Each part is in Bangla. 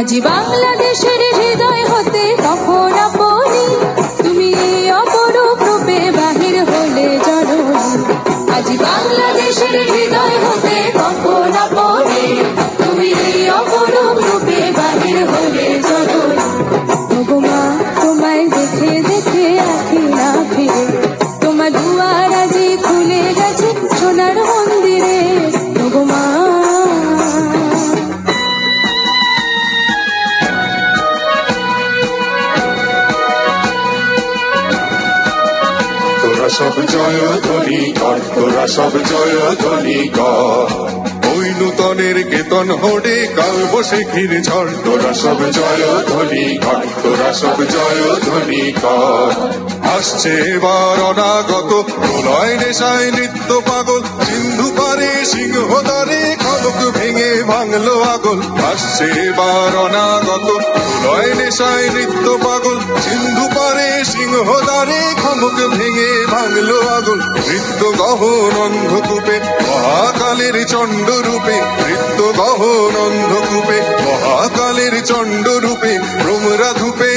আজি বাংলাদেশের সব জয় ধ্বনি কর, তোরা সব জয় ধ্বনি কর। ওই নূতনের কেতন হোডে কাল বসে ঘিরে ঝড়, তোরা সব জয় ধ্বনি কর, তোরা সব জয় ধ্বনি কর। আসছে এবার অনাগত, প্রলয় নেশায় নৃত্য পাগল, সিন্ধু পারে সিংহ দ্বারে খলক ভেঙে ভাঙলো আগল। আসছে এবার অনাগত, প্রলয় নেশায় নৃত্য পাগল, সিন্ধু পারে সিংহ দ্বারে খমক ভেঙে ভাঙলো আগল নৃত্য গহন অন্ধকূপে, মহাকালের চণ্ড রূপে নৃত্য গহন অন্ধকূপে, মহাকালের চণ্ড রূপে ভ্রমরা ধূপে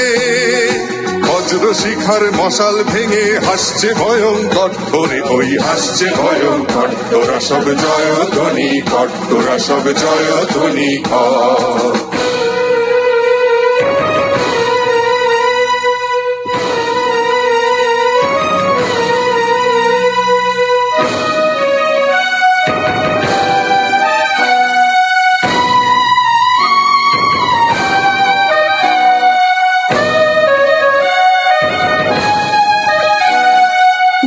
বজ্র শিখার মশাল ভেঙে হাসছে ভয়ঙ্কর করে ওই হাসছে ভয়ঙ্কর। তোরা সব জয় ধ্বনি কর, তোরা সব জয় ধ্বনি কর।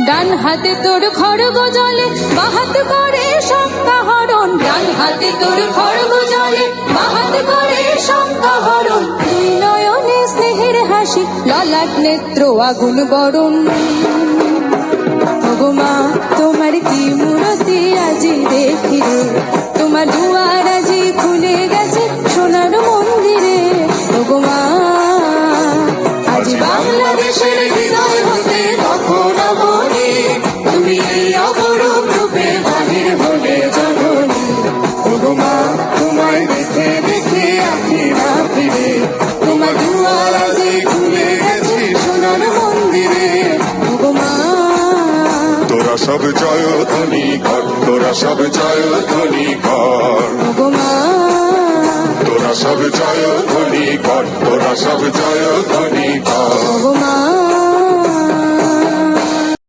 ডান হাতে তোর খড়গ জলে, বাহাত করে শঙ্কা হরণ। ডান হাতে তোর খড়গ জলে, বাহাত করে শঙ্কা হরণ। দুই নয়নে স্নেহের হাসি, ললাট নেত্র, আগুন বরণ। ওগো মা, তোমার কি মূরতি আজি দেখি তোমার সব জয় ধ্বনি কর তোরা সব জয় ধ্বনি কর। তোরা সব জয় ধ্বনি কর তোরা সব জয় ধ্বনি কর।